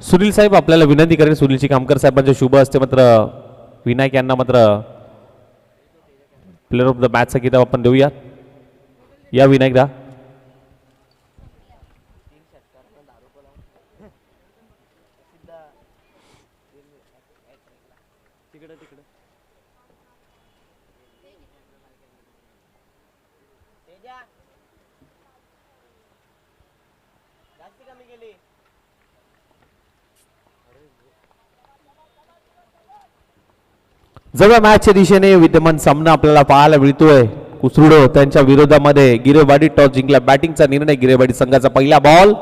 सुनील साहेब आपल्याला विनंती करेन सुनीलची कामकर साहेबांचे शुभ असते मात्र विनायक यांना मात्र प्लेअर ऑफ द मॅचचा किताब आपण देऊया या विनायकदा. जवळ मॅचच्या दिशेने विद्यमान सामना आपल्याला पाहायला मिळतोय कुसरुडो त्यांच्या विरोधामध्ये गिरेवाडी टॉस जिंकला. बॅटिंगचा निर्णय गिरेवाडी संघाचा पहिला बॉल.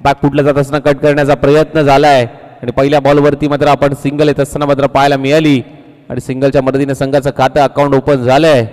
बॅक फुटला जात असताना कट करण्याचा प्रयत्न झालाय. आणि पहिल्या बॉलवरती मात्र आपण सिंगल येत असताना मात्र पाहायला मिळाली. आणि सिंगलच्या मदतीने संघाचं खातं अकाउंट ओपन झालंय.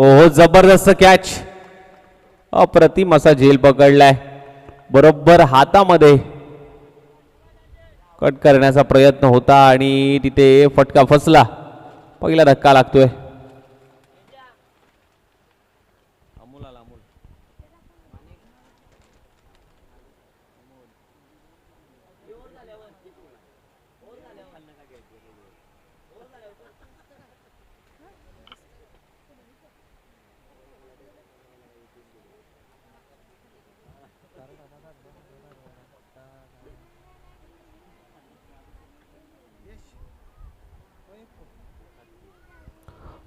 ओहो जबरदस्त कॅच अप्रतिम असा झेल पकडलाय. बरोबर हातामध्ये. कट करण्याचा प्रयत्न होता आणि तिथे फटका फसला. पहिला धक्का लागतोय.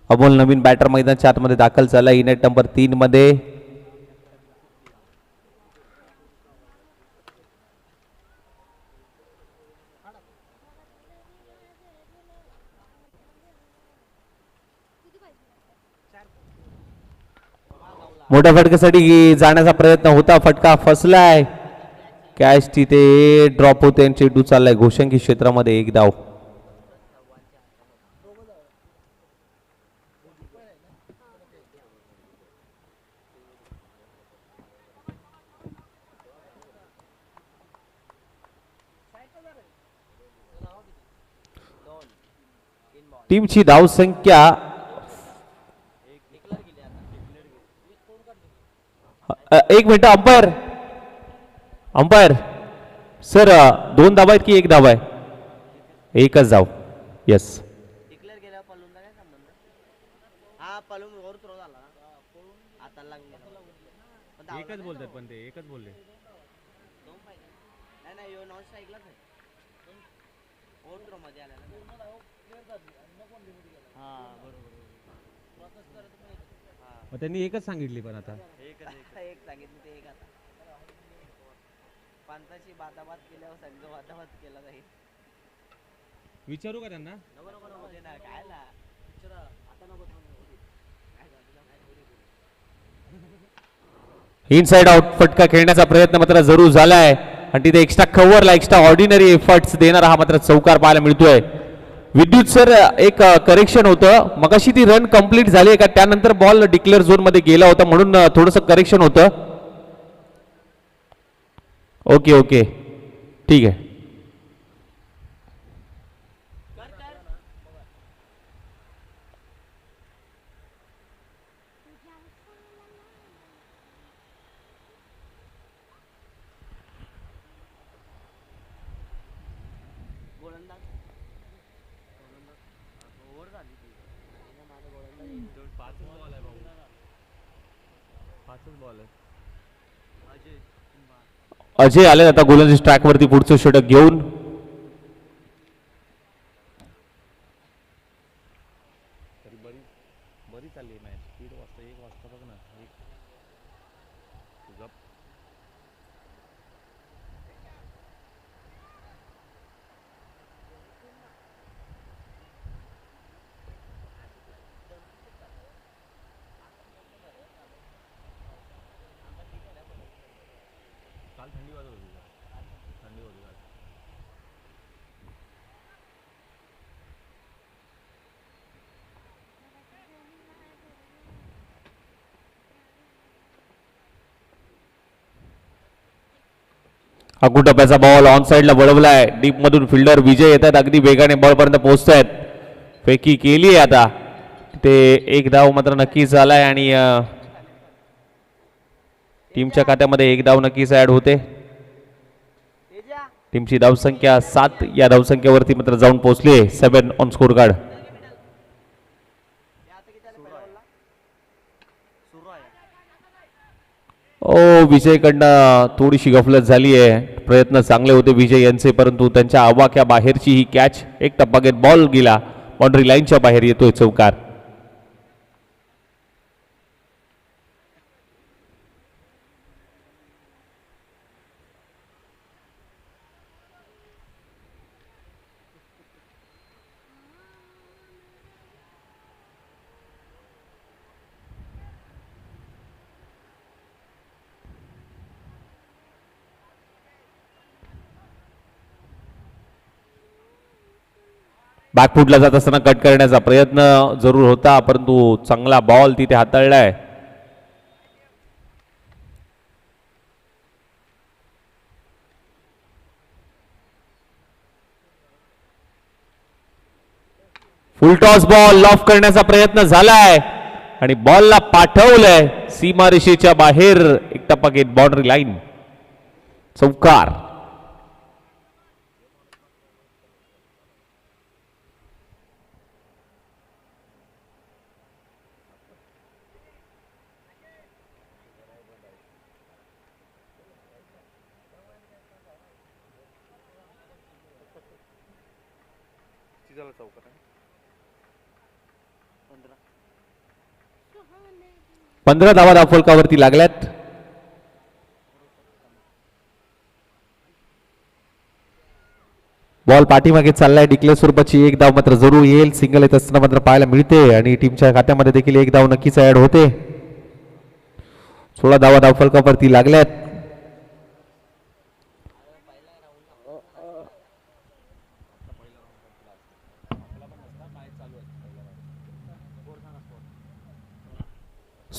अमोल नवीन बॅटर मैदानच्या आतमध्ये दाखल झाला. इनेट नंबर तीन मध्ये. मोठ्या फटक्यासाठी जाण्याचा प्रयत्न होता. फटका फसलाय. कॅच तिथे ड्रॉप होते आणि चेंडू चाललाय. घोषणकी क्षेत्रामध्ये एक धाव. टीमची धावसंख्या एक मिनिट अंपायर. अंपायर. सर दोन धावा आहेत की एक धावा आहे? एकच धाव. येस हा एकच बोलतात पण ते एकच बोलले दोन पाहिजे नाही नाही यो नॉन स्ट्राईकलाच आहे थ्रो मध्ये आला ना हा बरोबर हा. मग त्यांनी एकच सांगितली पण आता. एक एक सांगितलं ते एक आता. बादाबाद केल्यावर संघ केला जाईल विचारू का त्यांना? नको नको नको ते ना काय ला आता नको इनसाइड आउट फटका खेळण्याचा प्रयत्न मात्र जरूर झालाय. आणि तिथे एक्स्ट्रा कव्हरला एक्स्ट्रा ऑर्डिनरी एफर्ट्स देणारा हा मात्र चौकार पाहायला मिळतोय. विद्युत सर एक करेक्शन होतं. मगाशी ती रन कंप्लीट झाली का? त्यानंतर बॉल डिक्लेअर झोनमध्ये गेला होता म्हणून थोडस करेक्शन होतं. Okay okay. ठीक आहे गोलंदाज ओव्हर झाली ती पाचच बॉल आहे भाऊ पाचच बॉल आहे अजय अजय आले आता गोलंदाज ट्रॅकवरती पुढचं षटक घेऊन तरी बरी बरी चालली मॅच दीड वाजता एक वाजता बघ ना एक तुझा काल थंडी वाजत होती का? थंडी होती काल अगू टप्प्याचा बॉल ऑन साईडला वळवलाय. डीप मधून फिल्डर विजय येत आहेत अगदी वेगाने बॉल पर्यंत पोहोचतायत. फेकी केली आहे आता. ते एक धाव मात्र नक्कीच झालाय आणि टीमच्या खात्यामध्ये एक धाव नक्कीच ऍड होते. टीमची धावसंख्या सात. या धावसंख्येवरती मात्र जाऊन पोहोचली सेव्हन ऑन स्कोर कार्ड सुरू आहे ओ विजयकडनं थोडीशी गफलत झाली आहे प्रयत्न चांगले होते विजय यांचे परंतु त्यांच्या आवाक्या बाहेरची ही कॅच एक टप्पा घेत बॉल गेला बाउंड्री लाईनच्या बाहेर येतोय चौकार. बॅकफुटला जात असताना कट करण्याचा प्रयत्न जरूर होता परंतु चांगला बॉल तिथे हाताळलाय. फुल टॉस बॉल लॉफ करण्याचा प्रयत्न झालाय आणि बॉलला पाठवलंय सीमारेषेच्या बाहेर एक टप्पा बाउंड्री लाईन चौकार. पंधरा धावा धाव लागल्यात. बॉल पाठीमागे चाललाय. डिक्लेअर स्वरूपाची एक धाव मात्र जरूर येईल. सिंगल येत असताना मात्र पाहायला मिळते आणि टीमच्या खात्यामध्ये देखील एक धाव नक्कीच ऍड होते. सोळा धावा धाव लागल्यात.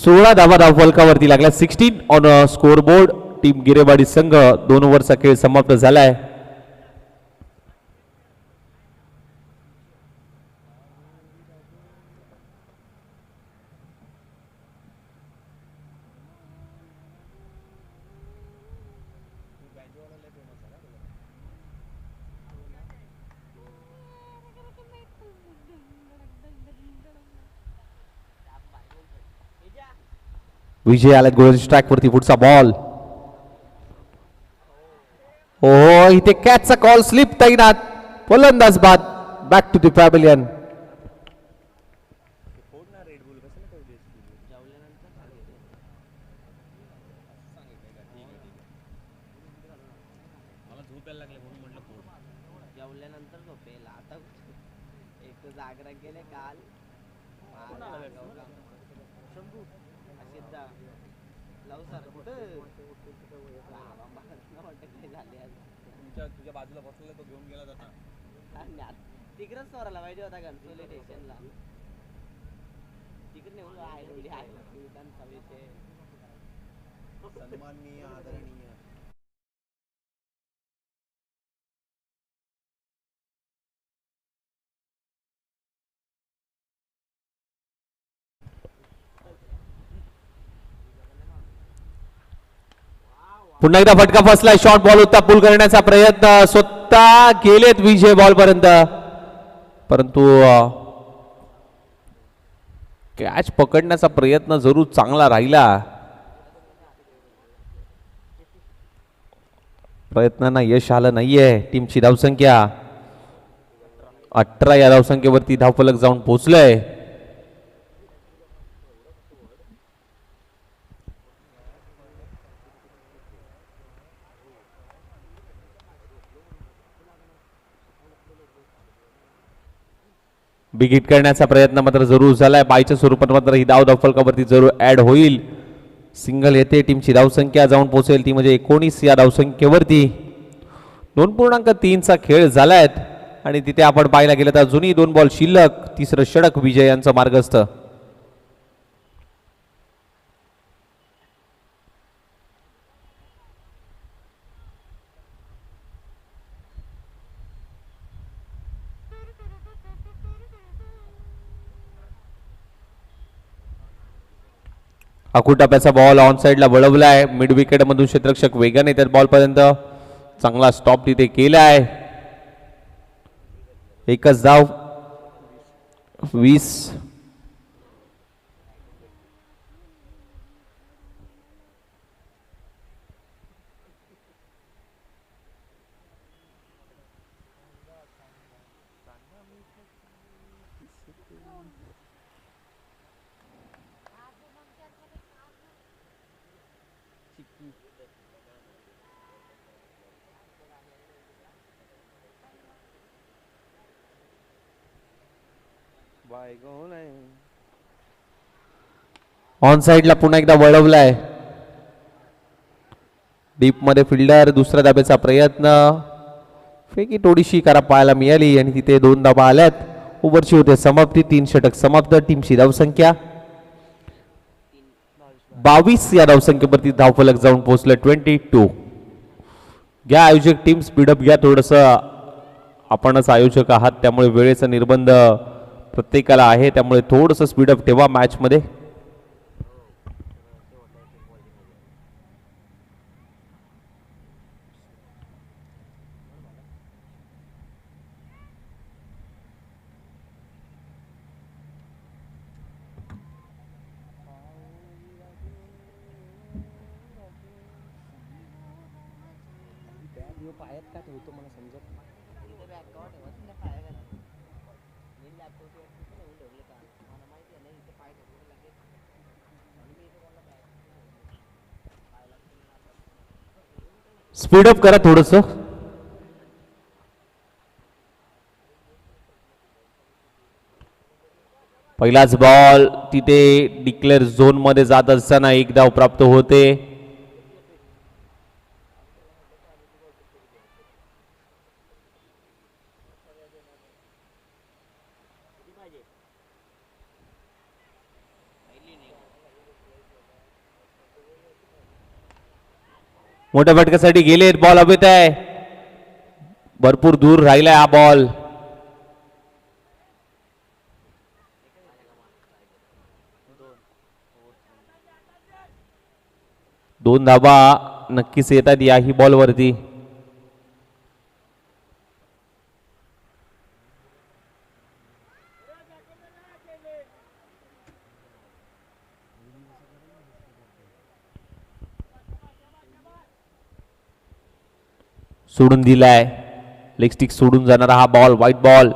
सोळा धावा धावफलकावरती लागल्या. Sixteen on scoreboard team Girewadi संघ दोन ओव्हरचा खेळ समाप्त झालाय. विजय आला गोल स्ट्राईक वरती पुढचा बॉल ओ इथे कॅचचा कॉल स्लिप तैनात. फलंदाज बाद. बॅक टू द पॅबिलियन फोड ना रेड बुल कसं ठेवली मला झोप यायला लागले म्हणून म्हटलं फोड जेवल्यानंतर झोपेल आता एक तर जागरण केले काल अशीच जा लव सर कुठं बाबा, मला वाटतं काय झाले आज तुमच्या तुझ्या बाजूला बसलेला तो घेऊन गेला जाता आणि आत- तिकडंच चोराला पाहिजे स्टेशनला. तिकडे नेऊन आहे आहे त्यांचा विषय सन्माननीय आदरणीय. पुन्हा एकदा फटका फसलाय शॉर्ट बॉल होता पुल करण्याचा प्रयत्न. स्वतः गेलेत विजय बॉल पर्यंत. परंतु कॅच पकडण्याचा प्रयत्न जरूर चांगला राहिला. प्रयत्नांना यश आलं नाहीये टीमची धावसंख्या. अठरा या धावसंख्येवरती धावफलक जाऊन पोहोचलंय. बिगिट करण्याचा प्रयत्न मात्र जरूर झालाय. बायच्या स्वरूपात मात्र ही धाव धावफलकावरती जरूर ऍड होईल. सिंगल येते टीमची धावसंख्या जाऊन पोहोचेल. ती म्हणजे एकोणीस या धावसंख्येवरती. दोन पूर्णांक तीनचा खेळ झालायत आणि तिथे आपण पाहायला गेलं तर अजूनही दोन बॉल शिल्लक तिसरं षडक विजय यांचं मार्गस्थ. अकुटाप्याचा बॉल ऑन साईडला वळवलाय. मिड विकेटमधून क्षेत्रक्षक वेगाने येतात बॉलपर्यंत चांगला स्टॉप तिथे केला आहे. एकच धाव. वीस बायगोन आहे ऑन साईडला पुन्हा एकदा वळवलाय. डीपमध्ये फिल्डर दुसऱ्या धाब्याचा प्रयत्न. फेकी थोडीशी करा पाहायला मिळाली आणि तिथे दोन धाबा आल्यात. ओव्हरची होते समाप्ती तीन षटक समाप्त टीमची धावसंख्या. बावीस या धावसंख्येवरती धावफलक जाऊन पोहोचलं ट्वेंटी टू घ्या आयोजक टीम स्पीडअप घ्या थोडंसं. आपणच आयोजक आहात त्यामुळे वेळेचा निर्बंध प्रत्येकाला आहे त्यामुळे थोडंसं स्पीडअप ठेवा मॅचमध्ये स्पीडअप करा थोडंसं. पहिलाच बॉल तिथे डिक्लेअर झोनमध्ये जात असताना एक धाव प्राप्त होते. मोठ्या फटक्यासाठी गेले बॉल अभित आहे भरपूर दूर राहिलाय हा बॉल दोन धाबा नक्की बॉल वरती. सोडून दिलाय. लेग स्टिक सोडून जाणारा हा बॉल व्हाईट बॉल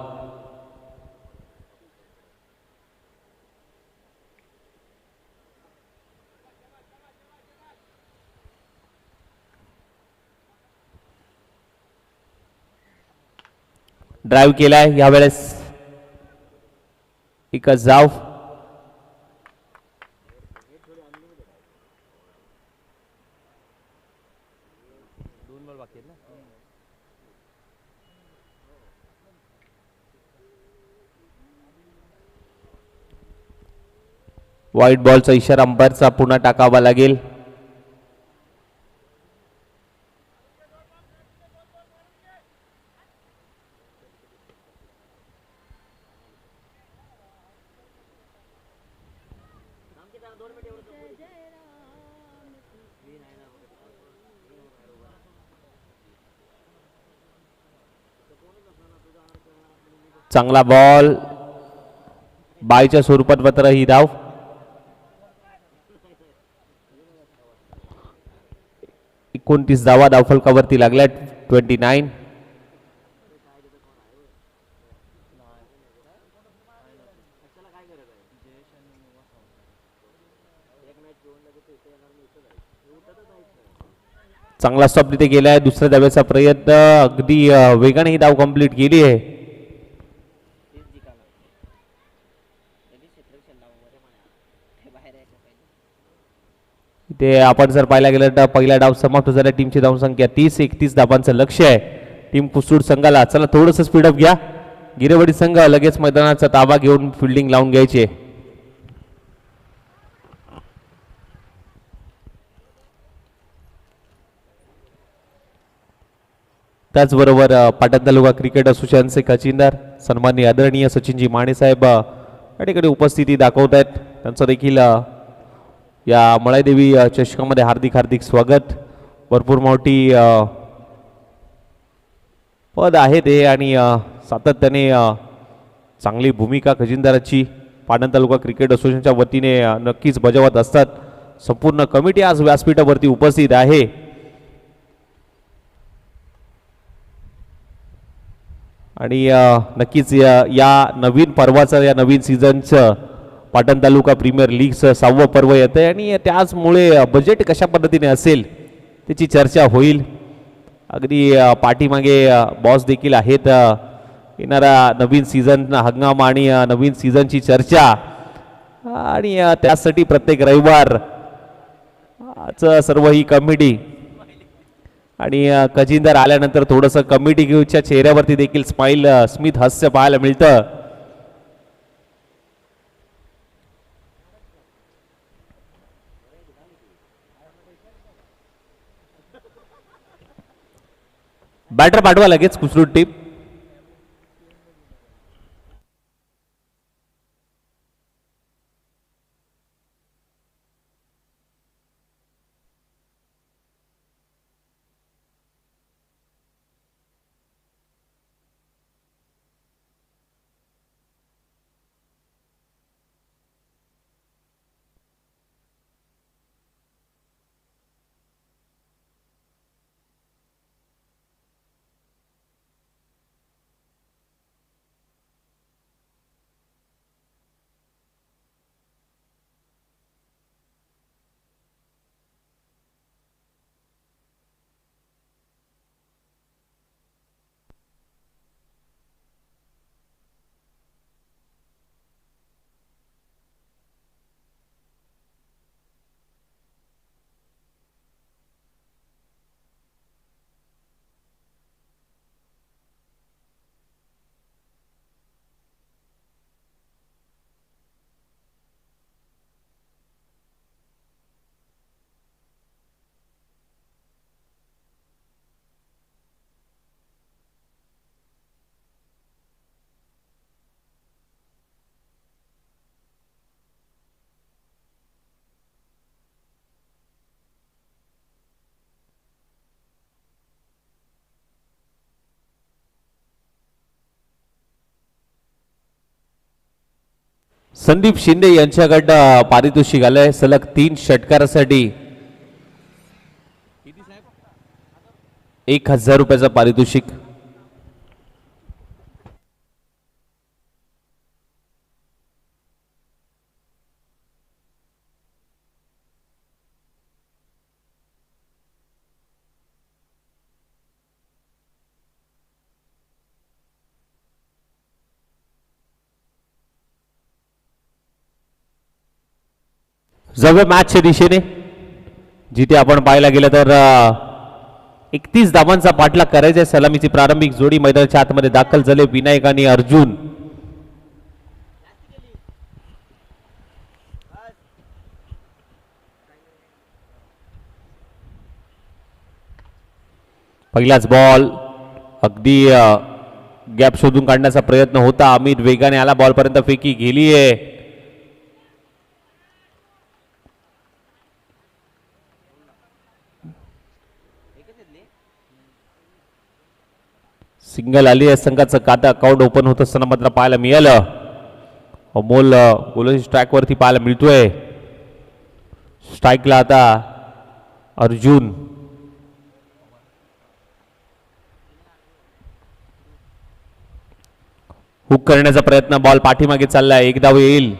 ड्राईव्ह केलाय यावेळेस. एकच जाव. व्हाईट बॉलचा इशारा अंपायरचा पुन्हा टाकावा लागेल. चांगला बॉल बायच्या स्वरूपात मात्र ही धाव. एकोणतीस धावा धावफलकावरती लागल्या. ट्वेंटी नाईन चांगला स्टॉप तिथे गेलाय. दुसऱ्या धाव्याचा प्रयत्न. अगदी वेगाने ही धाव कंप्लीट केली आहे. ते इथे आपण जर पाहायला गेलं तर पहिला डाव समाप्त झाला. टीमची धावसंख्या तीस एकतीस धावांचं लक्ष आहे. टीम कुसूड संघाला चला थोडंसं स्पीडअप घ्या. गिरेवाडी संघ लगेच मैदानाचा ताबा घेऊन फिल्डिंग लावून घ्यायचे. त्याचबरोबर पाटण तालुका क्रिकेट असोसिएशनचे खचिनदार सन्माननीय आदरणीय सचिनजी माने साहेब या ठिकाणी उपस्थिती दाखवत आहेत त्यांचं देखील या मळाईदेवी चषकामध्ये हार्दिक हार्दिक स्वागत. भरपूर मोठी पद आहे ते आणि सातत्याने चांगली भूमिका खजिनदाराची. पाटण तालुका क्रिकेट असोसिएशनच्या वतीने नक्कीच बजावत असतात. संपूर्ण कमिटी आज व्यासपीठावरती उपस्थित आहे. आणि नक्कीच या नवीन पर्वाचं या नवीन सीझनचं पाटण तालुका प्रीमियर लीगचं सहावं पर्व येतं आहे आणि त्याचमुळे बजेट कशा पद्धतीने असेल त्याची चर्चा होईल. अगदी पाठीमागे बॉस देखील आहेत येणारा नवीन सीझन हंगाम आणि नवीन सीझनची चर्चा. आणि त्यासाठी प्रत्येक रविवार च सर्व ही कमिटी आणि अ, खजिनदार आल्यानंतर थोडंसं कमिटीच्या चेहऱ्यावरती देखील स्माईल स्मित हास्य पाहायला मिळतं. बॅटर पाठवा लगेच कुसरूट टीप संदीप शिंदे यांच्याकडनं पारितोषिक आलंय. सलग तीन षटकारासाठी. एक हजार रुपयाचं पारितोषिक. जवळ मॅचच्या दिशेने. जिथे आपण पाहायला गेलं तर एकतीस धावांचा पाठलाग करायचा आहे. सलामीची प्रारंभिक जोडी मैदानाच्या आतमध्ये दाखल झाले. विनायक आणि अर्जुन. पहिलाच बॉल अगदी गॅप शोधून काढण्याचा प्रयत्न होता. अमित वेगाने आला बॉलपर्यंत फेकी गेलीये. सिंगल आली आहे. संघाचं खातं अकाउंट ओपन होत असताना मात्र पाहायला मिळालं. अमोल गोलंदाजी स्ट्राईकवरती पाहायला मिळतोय. स्ट्राईकला आता अर्जुन. हुक करण्याचा प्रयत्न बॉल पाठीमागे चाललाय. एक धाव येईल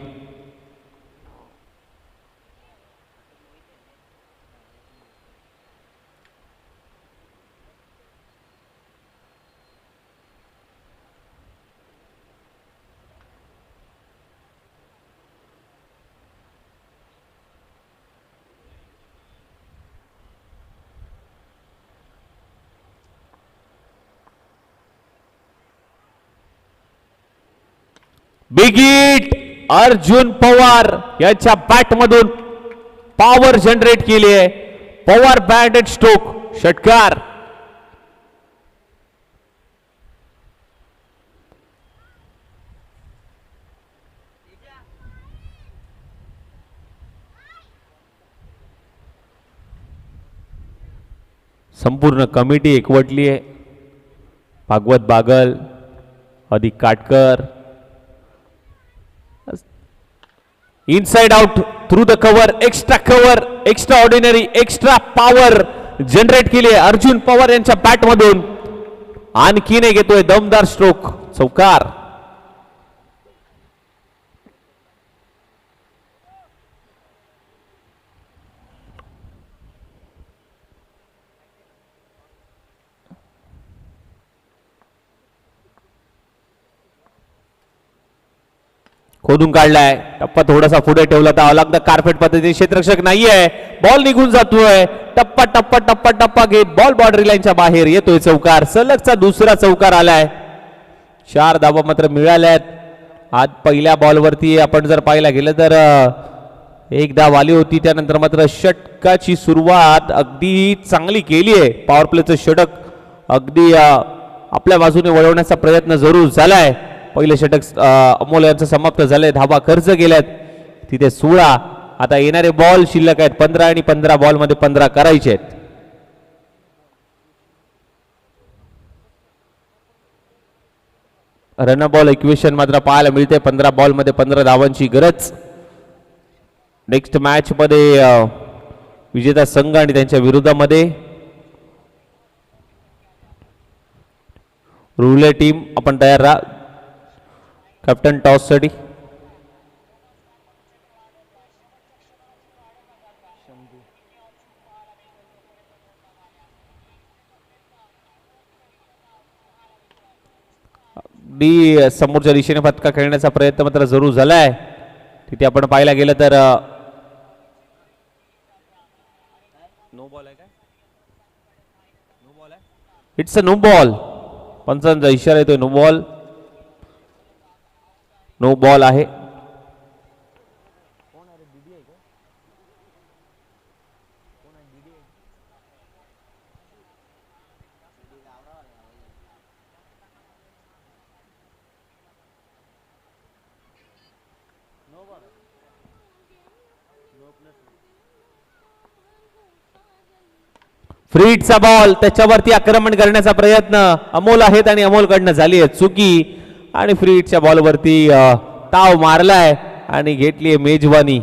बिगीट अर्जुन पवार यांच्या बॅटमधून पॉवर जनरेट केली आहे. पवार बॅट अँड स्टोक षटकार. संपूर्ण कमिटी एकवटली आहे. भागवत बागल अधिक Katkar inside out through the cover extra cover extraordinary extra power generate केली आहे. अर्जुन पवार यांच्या बॅटमधून आणखीन घेतोय दमदार स्ट्रोक चौकार. खोदून काढलाय. टप्पा थोडासा पुढे ठेवला तर अलग कार्पेट पद्धतीने क्षेत्रक्षक नाहीये. बॉल निघून जातोय. टप्पा टप्पा टप्पा टप्पा घेत बॉल बॉर्डरी लाईनच्या बाहेर येतोय चौकार. सलगचा दुसरा चौकार आलाय. चार धाबा मात्र मिळाल्यात. आज पहिल्या बॉलवरती आपण जर पाहायला गेलं तर एक धाव आली होती. त्यानंतर मात्र षटकाची सुरुवात अगदी चांगली केली आहे. पॉवर प्लेचं षटक अगदी आपल्या बाजूने वळवण्याचा प्रयत्न जरूर झालाय. पहिले षटक अमोल यांचं समाप्त झालंय. धाबा खर्च गेल्यात. तिथे सोळा. आता येणारे बॉल शिल्लक आहेत. पंधरा आणि पंधरा बॉलमध्ये पंधरा करायचे आहेत. रन बॉल इक्वेशन मात्र पाहायला मिळते. पंधरा बॉलमध्ये पंधरा धावांची गरज. नेक्स्ट मॅच मध्ये विजेता संघ आणि त्यांच्या विरोधामध्ये. रुले टीम आपण तयार राहा. कॅप्टन टॉससाठी अगदी समोरच्या दिशेने फटका खेळण्याचा प्रयत्न मात्र जरूर झालाय. तिथे आपण पाहायला गेलं तर नो बॉल आहे काय? नो बॉल आहे? इट्स अ नो बॉल पंचांचा इशारा येतोय नो बॉल नो बॉल आहे. फ्रीडचा बॉल त्याच्यावरती आक्रमण करण्याचा प्रयत्न. अमोल आहेत आणि अमोलकडनं झाली आहे चुकी. आणि फ्रीडच्या बॉलवरती अ, ताव मारलाय आणि घेतली मेजवानी.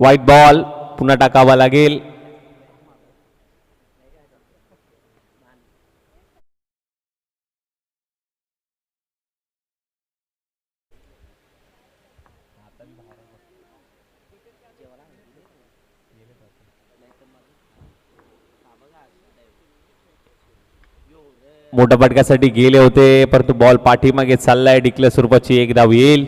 व्हाईट बॉल पुन्हा टाकावा लागेल. मोठ्या फटक्यासाठी गेले होते परंतु बॉल पाठीमागे चाललाय. डिक्लेअर स्वरूपाची एक धाव येईल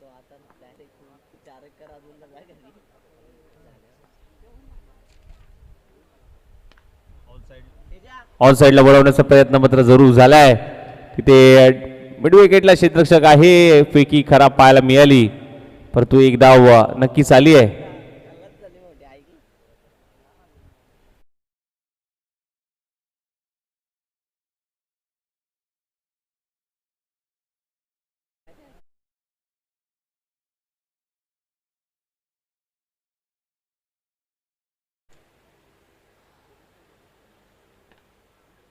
तो आता डायरेक्ट चार कर अजून तर काय घरी ऑन साईडला वळवण्याचा प्रयत्न मात्र जरूर झालाय. तिथे मिड विकेटला क्षेत्ररक्षक आहे. फेकी खराब पाहायला मिळाली. परंतु एक धाव नक्कीच आली आहे गलत झाली मोठी आई की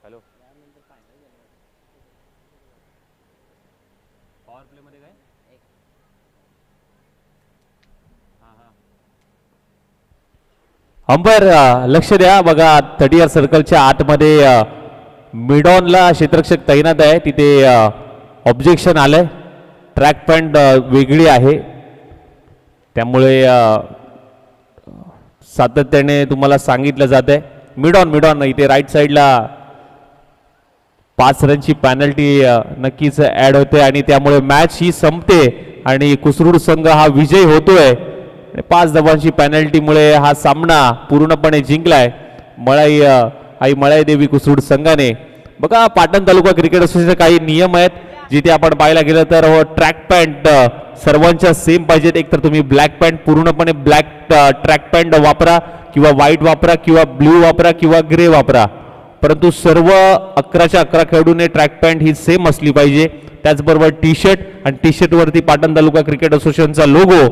हॅलो पॉवर प्ले मध्ये काय हां हां अंबर लक्ष द्या. बघा थर्टी इयर सर्कलच्या आतमध्ये मिडॉनला क्षेत्रक्षक तैनात आहे. तिथे ऑब्जेक्शन आलंय. ट्रॅक पॉईंट वेगळी आहे. त्यामुळे सातत्याने तुम्हाला सांगितलं जात आहे मिडॉन मिडॉन इथे राईट साईडला पाच रनची पॅनल्टी नक्कीच ऍड होते आणि त्यामुळे मॅच ही संपते आणि कुसरूड संघ हा विजय होतोय. पाच धावांची पॅनल्टीमुळे हा सामना पूर्णपणे जिंकलाय. मळाई आई मळाई देवी कुसरूड संघाने. बघा पाटण तालुका क्रिकेट असोसिएशनचे काही नियम आहेत. जिथे आपण पाहायला गेलं तर हो, ट्रॅक पॅन्ट सर्वांच्या सेम पाहिजेत. एक तर तुम्ही ब्लॅक पॅन्ट पूर्णपणे ब्लॅक ट्रॅक पॅन्ट वापरा किंवा व्हाईट वापरा किंवा ब्ल्यू वापरा किंवा ग्रे वापरा. परंतु सर्व अकराच्या अकरा खेळाडूने ट्रॅक पॅन्ट ही सेम असली पाहिजे. त्याचबरोबर टी शर्ट आणि टी शर्टवरती पाटण तालुका क्रिकेट असोसिएशनचा लोगो